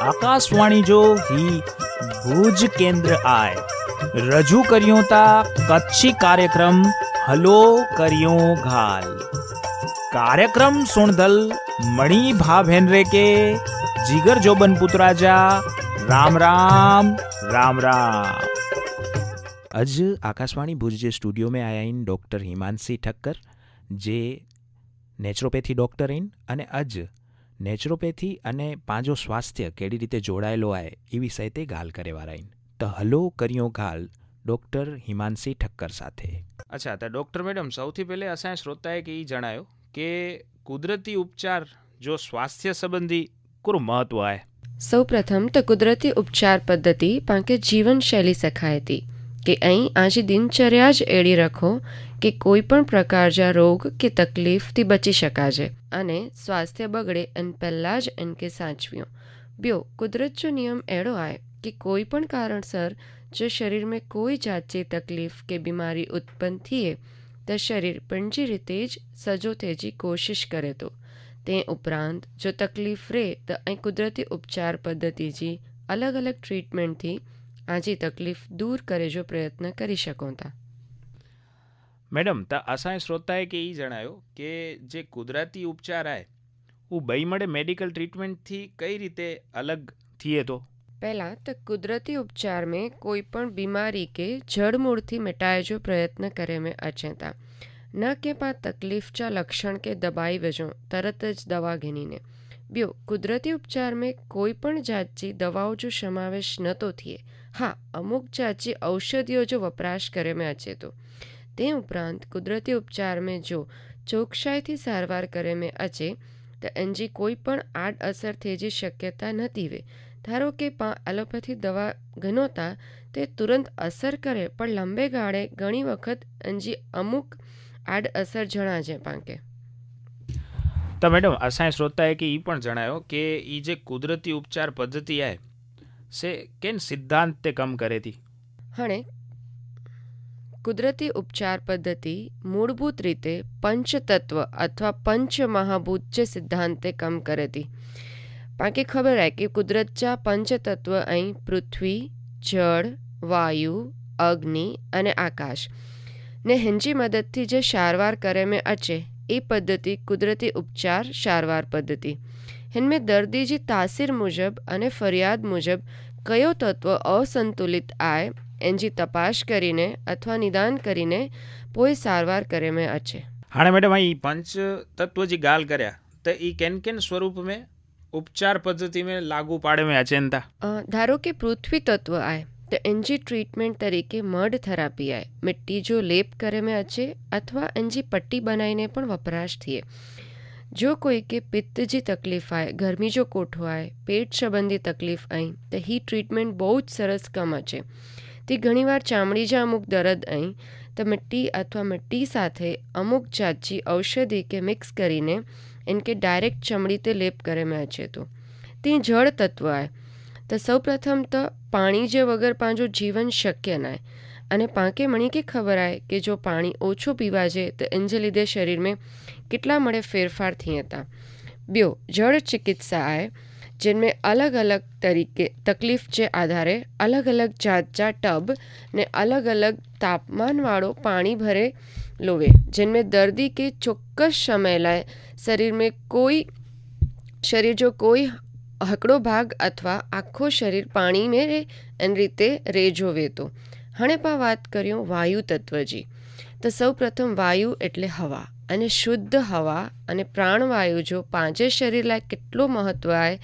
આકાશવાણી જો હી ભુજ કેન્દ્ર આય. રજૂ કર્યો તા કચ્છી કાર્યક્રમ હલો કર્યો ઘાલ. કાર્યક્રમ સુણધલ મણી ભાભેન રે કે જીગર જોબન પુત્રાજા રામ રામ રામ રામ. અજ આકાશવાણી ભુજ જે સ્ટુડિયો મેં આયા ઇન ડૉક્ટર હિમાંશી ઠક્કર, જે નેચરોપેથી ડૉક્ટર ઇન, અને અજ નેચરોપેથી અને પાંજો સ્વાસ્થ્ય કેડી રીતે જોડાયેલો આય એ વિષય તે ગાલ કરે વારાઈન તો હલો કર્યો ગાલ ડૉક્ટર હિમાંશી ઠક્કર સાથે. અચ્છા તો ડૉક્ટર મેડમ સૌથી પહેલે અસાય શ્રોતાએ કે એ જણાયો કે કુદરતી ઉપચાર જો સ્વાસ્થ્ય સંબંધી કુર મહત્વ આય? સૌ પ્રથમ તો કુદરતી ઉપચાર પદ્ધતિ પાંકે જીવનશૈલી સખાયતી કે અહીં આજે દિનચર્યા જ એડી રાખો કે કોઈ પણ પ્રકારના રોગ કે તકલીફથી બચી શકાશે અને સ્વાસ્થ્ય બગડે એન પહેલાં જ એનકે સાચવ્યું. બ્યો કુદરતનો નિયમ એડો આય કે કોઈ પણ કારણસર જો શરીરમાં કોઈ જાતની તકલીફ કે બીમારી ઉત્પન્ન થઈએ તો શરીર પણજી રીતે જ સજો થેજી કોશિશ કરે તો. તે ઉપરાંત, જો તકલીફ રહે તો અહીં કુદરતી ઉપચાર પદ્ધતિથી અલગ અલગ ટ્રીટમેન્ટથી આજે તકલીફ દૂર કરે જો પ્રયત્ન કરી શકો તા. મેડમ, તા અસાંય શ્રોતાએ કે એ જણાયો કે જે કુદરતી ઉપચાર આય હું બઈ મળે મેડિકલ ટ્રીટમેન્ટથી કઈ રીતે અલગ થઈએ તો? પહેલાં તો કુદરતી ઉપચાર में कोई પણ બીમારી કે જડમૂળથી मिटाए जो પ્રયત્ન કરે में अचेता न के पास तकलीफच्या લક્ષણ કે દબાઈ વજો, તરત જ દવા ઘેનીને બ્યો, કુદરતી ઉપચાર મેં કોઈ પણ જાતની દવાઓ જો સમાવેશ નહોતો થઈએ હા, અમુક જાતની ઔષધિઓ જો વપરાશ કરે મેં અચેતો. તો તે ઉપરાંત કુદરતી ઉપચાર મેં જો ચોકસાઈથી સારવાર કરે મેં અચે તો એનજી કોઈ પણ આડઅસર થઈ જે શક્યતા નથી વે. ધારો કે એલોપેથી દવા ગનોતા તે તુરંત અસર કરે પણ લાંબે ગાળે ઘણી વખત એનજી અમુક આડઅસર જણાજે પાંકે. તો મેડમ અસાંય શ્રોતાએ કે એ પણ જણાયો કે એ જે કુદરતી ઉપચાર પદ્ધતિ આય સે કેન સિદ્ધાંત તે કમ કરે હતી હણે કુદરતી ઉપચાર પદ્ધતિ મૂળભૂત રીતે પંચતત્વ અથવા પંચ મહાભૂજ્ય સિદ્ધાંતે કામ કરે હતી કારણ કે ખબર હોય કે કુદરતના પંચતત્વ અહીં પૃથ્વી, જળ, વાયુ, અગ્નિ અને આકાશ. ને હેન્જી મદદથી જે સારવાર કરે મેં અચે, એ પદ્ધતિ કુદરતી ઉપચાર સારવાર પદ્ધતિ. હેનમેં દર્દીજી તાસીર મુજબ અને ફરિયાદ મુજબ કયો તત્વ અસંતુલિત આય એનજી તપાસ કરીને અથવા નિદાન કરીને પોઈ સારવાર કરે મેં અછે. હાણે મેડમ આ પંચ તત્વ જે ગાલ કર્યા તો એ કેન કેન સ્વરૂપ મેં ઉપચાર પદ્ધતિ મેં લાગુ પાડે મેં અચેનતા? ધારો કે પૃથ્વી તત્વ આય તો એનજી ટ્રીટમેન્ટ તરીકે મડ થેરાપી આય. મિટ્ટી જો લેપ કરે મેં અચે અથવા એનજી પટ્ટી બનાવીને પણ વપરાશ થઈએ જો કોઈ કે પિત્તજી તકલીફ આય ગરમી જો કોઠો આય પેટ સંબંધી તકલીફ અહીં તો હી ટ્રીટમેન્ટ બહુ જ સરસ કમ છે તે ઘણીવાર ચામડી જા અમુક દરદ અહીં, તો મિટ્ટી અથવા મિટ્ટી સાથે અમુક જાતજી ઔષધિ કે મિક્સ કરીને એનકે ડાયરેક્ટ ચમડી તે લેપ કરે में છે તો. તે જળ તત્વ આય. તો સૌપ્રથમ તો પાણી જે વગર પાંજો જીવન શક્ય નાય. અને પાંકે મણી કે ખબર આય કે જો પાણી ઓછું પીવા છે તો એનજે લીધે શરીરમાં કેટલા મળે ફેરફાર થઈ હતા બ્યો, જળ ચિકિત્સા આય. જેમને અલગ અલગ તરીકે તકલીફ જે આધારે અલગ અલગ જાત જાત ટબ ને અલગ અલગ તાપમાનવાળો પાણી ભરે લોવે જેમને દર્દી કે ચોક્કસ સમય લાય શરીર મેં કોઈ શરીર જો કોઈ હકડો ભાગ અથવા આખો શરીર પાણી મેં એન રીતે રે જોવે તો હણે પણ વાત કર્યો વાયુ તત્વજી તો સૌ પ્રથમ વાયુ એટલે હવા અને શુદ્ધ હવા અને પ્રાણવાયુ જો પાંચે શરીર કેટલું મહત્વ આય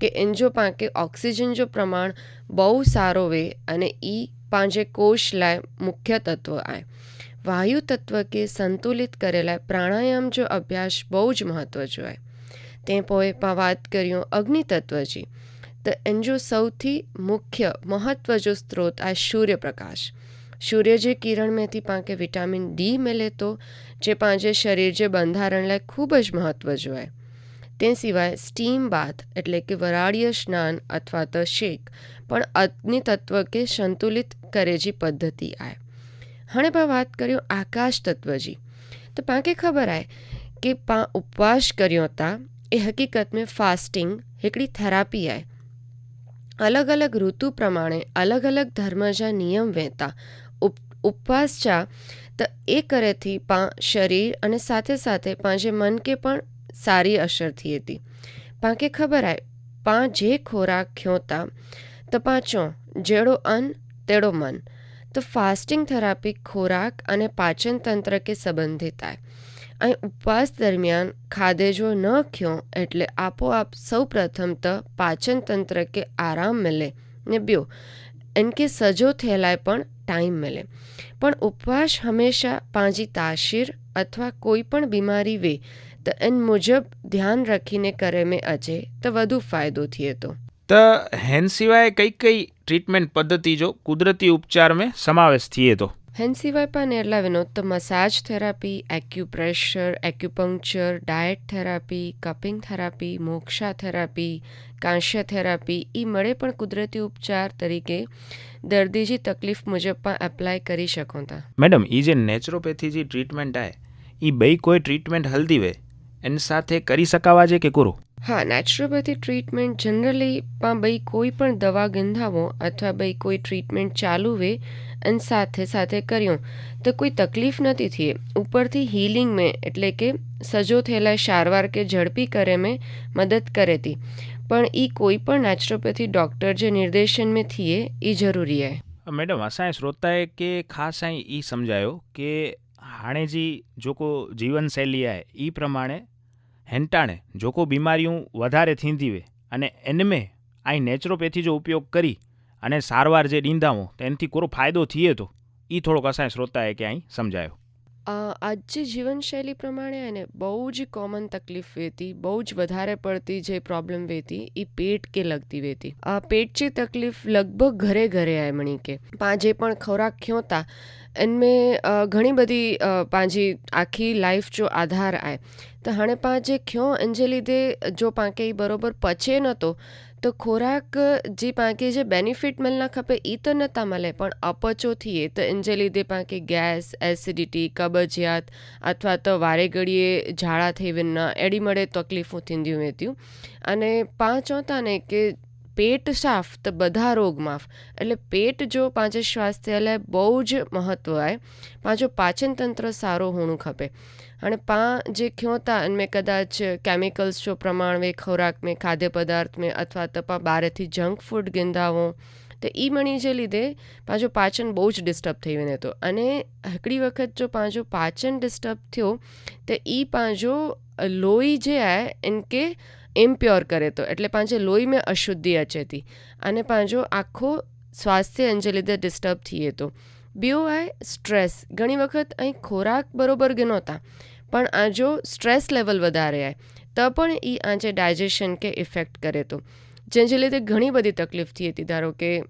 કે એન જો પાંકે ઓક્સિજન જો પ્રમાણ બહુ સારો વે અને ઈ પાંજે કોષ લાય મુખ્ય તત્વ આય. વાયુ તત્વ કે સંતુલિત કરેલા પ્રાણાયામ જો અભ્યાસ બહુ જ મહત્વ જો આય. તે પોએ પા વાત કર્યું અગ્નિ તત્વજી તો એન જો સૌથી મુખ્ય મહત્વ જો સ્ત્રોત આ સૂર્યપ્રકાશ. સૂર્य જે કિરણ મેંથી પાંકે વિટામિન ડી મેલે તો, જે પાંજે શરીર જે બંધારણ લાય ખૂબ જ મહત્ત્વ જોવાય તે સિવાય સ્ટીમ બાથ એટલે કે વરાળીય સ્નાન અથવા તો શેક પણ અગ્નિ તત્વ કે સંતુલિત કરેજી પદ્ધતિ આય. હણે પણ વાત કર્યો આકાશ તત્વજી. તો પાંકે ખબર આય કે પા ઉપવાસ કર્યો હતા એ હકીકત મેં ફાસ્ટિંગ હિકડી થેરાપી આય. અલગ અલગ ઋતુ પ્રમાણે અલગ અલગ ધર્મજા નિયમ વહેતા ઉપ ઉપવાસ જા તો એ કરેથી પા, શરીર અને સાથે સાથે પાંજે મન કે પણ સારી અસર થઈ હતી. પાંકે ખબર આય પા જે ખોરાક ખ્યોતા તો પાંચો, જેડો અન્ન, તેડો મન. તો ફાસ્ટિંગ થેરાપી ખોરાક અને પાચન તંત્ર કે સંબંધિત આય અહીં ઉપવાસ દરમિયાન ખાધે જો ન ખ્યો, એટલે આપોઆપ સૌ પ્રથમ તો પાચન તંત્ર કે આરામ મળે ને બ્યો. એન કે સજો થયેલાય પણ ટાઈમ મળે પણ ઉપવાસ હંમેશા પાંજી તાશીર અથવા કોઈ પણ બીમારી વે, તો એન મુજબ ધ્યાન રાખીને કરે મેં અજે, તો વધુ ફાયદો થયે તો. તો હેન સિવાય કઈ કઈ ટ્રીટમેન્ટ પદ્ધતિ જો કુદરતી ઉપચાર મેં સમાવેશ થઈએ તો? હેન સિવાય પણ એટલા વિનોદ તો massage therapy acupressure acupuncture diet therapy cupping therapy Moksha therapy કાંસ્ય થેરાપી એ મળે પણ કુદરતી ઉપચાર તરીકે દર્દીજી તકલીફ મુજબ પણ એપ્લાય કરી શકો તા મેડમ એ જે નેચરોપેથી જે ટ્રીટમેન્ટ આય એ બે કોઈ ટ્રીટમેન્ટ હલ્દી વે એની સાથે કરી શકાવા છે કે કુરું? હા નેચરોપેથી ટ્રીટમેન્ટ જનરલી પણ ભાઈ કોઈ પણ દવા ગંધાવો અથવા ભાઈ કોઈ ટ્રીટમેન્ટ ચાલુ વે અને સાથે સાથે કર્યું. તો કોઈ તકલીફ નથી થઈ ઉપરથી હીલિંગ મેં, એટલે કે સજો થયેલા સારવાર કે ઝડપી કરે મેં, મદદ કરે હતી પણ એ કોઈ પણ નેચરોપેથી ડૉક્ટર જે નિર્દેશન મેં થઈએ એ જરૂરી હે. મેડમ અસાંય શ્રોતાએ કે ખાસ અહીં એ સમજાયો કે હાણે જી જોકો જીવનશૈલી આય એ પ્રમાણે હેંટાણે જોકો બીમારિયું વધારે થીંદી વે અને એનમે આઈ નેચરોપેથી જો ઉપયોગ કરી અને સારવાર જે ડીંદામો તો એનાથી કોરો ફાયદો થઈએ તો એ થોડોક અસાય શ્રોતાએ કે અહીં સમજાયો આજે જીવનશૈલી પ્રમાણે એને બહુ જ કોમન તકલીફ વેતી બહુ જ વધારે પડતી જે પ્રોબ્લેમ વેતી એ પેટ કે લગતી વેતી આ પેટ જે તકલીફ લગભગ ઘરે ઘરે આય મણી કે. પાંજે પણ ખોરાક ખ્યોતા इनमें अ, घणी बधी अ, पंहिंजी आखी लाइफ जो आधार आहे त हाणे पाण जे खियूं इन जे लीधे जो पाण खे बरोबर पचे नथो त ख़ोराक जी पाण खे जे बेनिफिट मिलणु खपे ई त नथा मिले पण अपचो थिए त इन जे लीधे पाण खे गैस एसिडिटी कबजियात अथवा त वारे घड़ीअ झाड़ा थी वञा अहिड़ी मड़े तकलीफ़ूं थींदियूं वेंदियूं अने पाण चऊं था ने की પેટ સાફ તો બધા રોગ માફ. એટલે પેટ જો પાંચે સ્વાસ્થ્ય લે બહુ જ મહત્ત્વ આય. પાંચો પાચનતંત્ર સારો હોણું ખપે. અને પા જે ખ્યોતા મેં કદાચ કેમિકલ્સ જો પ્રમાણ મેં, ખોરાક મેં, ખાદ્ય પદાર્થ મેં અથવા તો પા બારેથી જંક ફૂડ ગેંધાવો તો એ મણી જે લીધે પાંચો પાચન બહુ જ ડિસ્ટર્બ થઈ વને તો. અને હકડી વખત જો પાંચો પાચન ડિસ્ટર્બ થયો, તો એ પાંચો લોહી જે આ એન કે ઇમ્પ્યોર કરે તો. એટલે પાંજે લોહી મેં અશુદ્ધિ અચેતી. અને પાંજો આખો સ્વાસ્થ્ય અંજે લીધે ડિસ્ટર્બ થઈએ તો. બીઓ આય સ્ટ્રેસ ઘણી વખત અહીં ખોરાક બરોબર કે નહોતા. પણ આજો સ્ટ્રેસ લેવલ વધારે આય, તો પણ એ આજે ડાયજેશન કે ઇફેક્ટ કરે તો. જેને લીધે ઘણી બધી તકલીફ થઈ હતી ધારો કે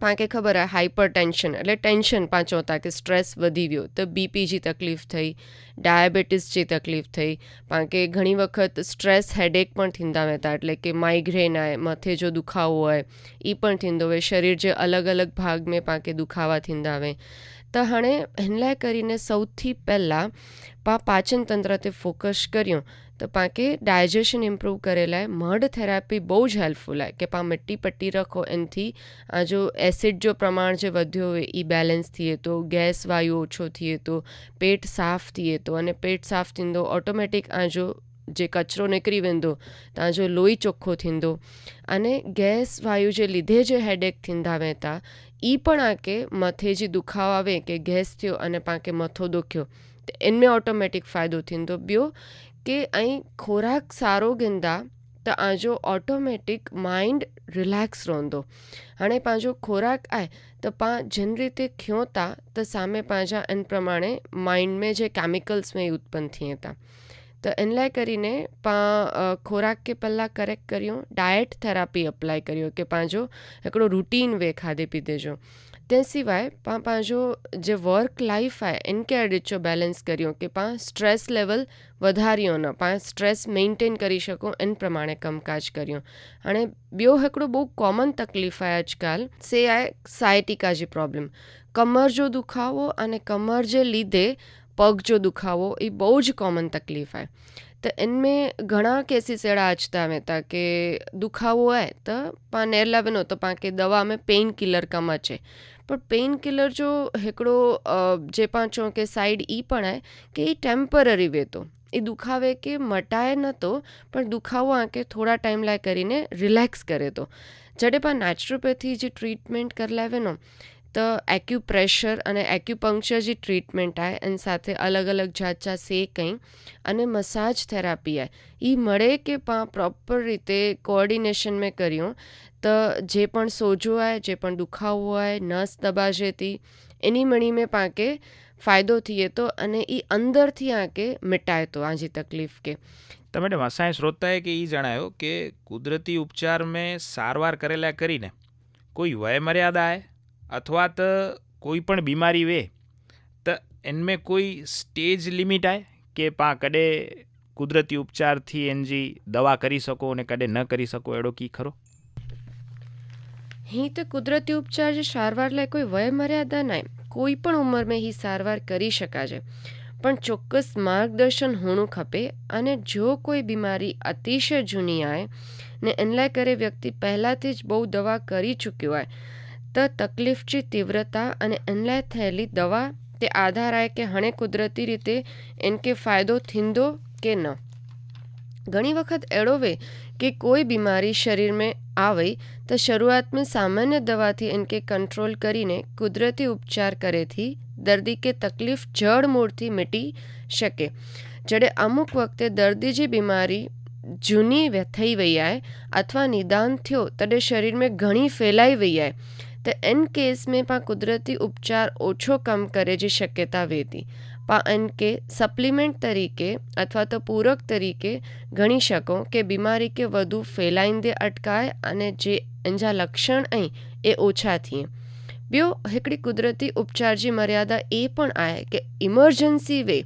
કારણ કે ખબર હોય હાઇપર ટેન્શન એટલે ટેન્શન પાંચોતા કે સ્ટ્રેસ વધી ગયો તો બીપી જે તકલીફ થઈ ડાયાબિટીસ જે તકલીફ થઈ. કારણ કે ઘણી વખત સ્ટ્રેસ હેડેક પણ થીંદા વહેતા એટલે કે માઇગ્રેન આવે મથે જો દુખાવો હોય એ પણ થીંદો હોય. શરીર જે અલગ અલગ ભાગ મેં પાંકે દુખાવા થીંદા આવે हुए त हाणे हिन लाइ કરીને સૌથી પહેલાં પા પાચન તંત્ર તે ફોકસ કર્યું તો पाण खे डाइजेशन इम्प्रूव करे लाइ मड थेरापी બહુ જ હેલ્પફુલ आहे કે पाण मिटी पटी रखो એનાથી આ જો એસિડ जो પ્રમાણ જે વધ્યો હોય એ બેલેન્સ थिए थो गैस वायु ઓછો थिए थो पेट साफ़ थिए थो अने पेट साफ़ थींदो ऑटोमेटिक આ જો જે કચરો નીકળી वेंदो तव्हांजो लोही चोखो थींदो अने गैस वायु जे લીધે જે હેડેક थींदा वेता ई पण आके मथे जी दुखावा આવે કે ગેસ થયો અને पाण खे मथो दुख्यो त इन में ऑटोमेटिक फ़ाइदो थींदो ॿियो કે અહીં ખોરાક સારો गिंदा त आजो ऑटोमेटिक माइंड रिलैक्स रहंदो हाणे पंहिंजो ખોરાક आहे त पाण जिन રીતે खियूं था त सामे पंहिंजा इन प्रमाणे माइंड में जे केमिकल्स में उत्पन्न थिए था તો એનલાય કરીને પા ખોરાક કે પહેલાં કરેક્ટ કર્યો ડાયટ થેરાપી અપ્લાય કર્યો કે પાંજો હિकिड़ो રૂટીન વે ખાધે પીધે જો. તે સિવાય પા, પાંજો જે વર્ક લાઈફ आहे इनखे अॾिचो બેલેન્સ કર્યો કે પા સ્ટ્રેસ લેવલ વધાર્યો ન, પા સ્ટ્રેસ મેન્ટેન કરી શકો એન પ્રમાણે કમકાજ કર્યો. અને ॿियो हिकिड़ो બહુ કોમન તકલીફ आहे આજકાલ, સે આ સાયટિકા જે પ્રોબ્લેમ કમર જો દુખાવો અને કમર જે લીધે पग जो दुखावो એ બહુ જ કોમન તકલીફ है तो इनमें ઘણા કેસીસ એડા આચતા હતા કે દુખાવો હોય તો પા નેર લાવેનો તો પા કે દવા में પેઇન કિલર કમ અચે પણ પેઇન કિલર જો હિકડો જે પાંચો કે સાઇડ ઈ પણ હે કે એ ટેમ્પરરી વેતો. એ દુખાવે કે મટાય નતો, પણ દુખાવો આંકે થોડા ટાઈમ લાય કરીને રિલેક્સ કરે તો. જડે પા નેચરોપેથી જે ટ્રીટમેન્ટ કરલાવેનો તો એક્યુપ્રેશર અને એક્યુપંક્ચર જે ટ્રીટમેન્ટ આવે એની સાથે અલગ અલગ જાત જાત સે કંઈ, અને મસાજ થેરાપી આવે એ મળે કે પ્રોપર રીતે કોઓર્ડિનેશન મેં કર્યું, તો જે પણ સોજો આવે જે પણ દુખાવો આવે નસ દબાજેતી એની મણીમે પાંકે ફાયદો થઈએ તો, અને એ અંદરથી આંકે મિટાય તો આજી તકલીફ કે. તો મેડમ અસાય શ્રોતાએ કે એ જણાયો કે કુદરતી ઉપચાર મેં સારવાર કરેલા કરીને કોઈ વયમર્યાદા આવે અથવા તો કોઈ પણ બીમારી વે તો એનમે કોઈ સ્ટેજ લિમિટ આય કે પા કડે કુદરતી ઉપચારથી એનજી દવા કરી શકો અને કડે ન કરી શકો એડો કી ખરો અહીં તો કુદરતી ઉપચાર જે સારવાર લાય કોઈ વય મર્યાદા નાય કોઈ પણ ઉંમરમાં હી સારવાર કરી શકાશે પણ ચોક્કસ માર્ગદર્શન હોણું ખપે અને જો કોઈ બીમારી અતિશય જૂની આવે ને એનલાય કરે વ્યક્તિ પહેલાંથી જ બહુ દવા કરી ચૂક્યો હોય તો તકલીફની તીવ્રતા અને એનલાય થયેલી દવા તે આધાર આય કે હણે કુદરતી રીતે એને કે ફાયદો થીંદો કે ન. ઘણી વખત એળોવે કે કોઈ બીમારી શરીરમાં આવે તો શરૂઆતમાં સામાન્ય દવાથી એનકે કંટ્રોલ કરીને કુદરતી ઉપચાર કરેથી દર્દી કે તકલીફ જડ મૂળથી મીટી શકે. જ્યારે અમુક વખતે દર્દી જે બીમારી જૂની થઈ વૈયાય અથવા નિદાન થયો તડે શરીરમાં ઘણી ફેલાઈ વૈયાય. त इन केस में पाण कुदरती उपचार ओछो कमु करे जी शक्यता वेंदी पाण इन खे सप्लीमेंट तरीक़े અથવા તો પૂરક તરીકે ગણી શકો કે બીમારી કે વધુ ફેલાईंदे અટકાए અને જે इन जा लक्षण आहिनि એ ઓછા थिए ॿियो हिकिड़ी कुदरती उपचार जी मर्यादा એ પણ आहे કે ઇમરજન્સી વે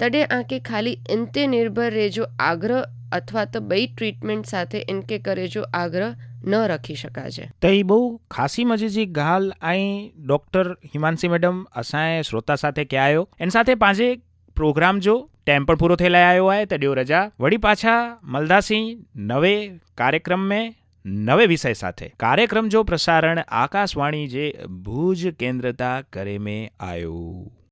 તॾहिं આંખે ખાલી इन ते निर्भर રહેજો આગ્રહ અથવા તો બે ટ્રીટમેન્ટ સાથે ઇનકે કરે જો આગ્રહ ન રાખી શકાશે. તો એ બહુ ખાસી મજેજી ગાલ અહીં ડૉક્ટર હિમાંશી મેડમ અસાએ શ્રોતા સાથે ક્યાં આવ્યો એની સાથે પાંજે પ્રોગ્રામ જો ટાઈમ પણ પૂરો થયેલા આવ્યો હોય તો ડ્યો રજા. વળી પાછા મલદાસિંહ નવે કાર્યક્રમ મેં નવે વિષય સાથે. કાર્યક્રમ જો પ્રસારણ આકાશવાણી જે ભુજ કેન્દ્રતા કરે મેં આવ્યું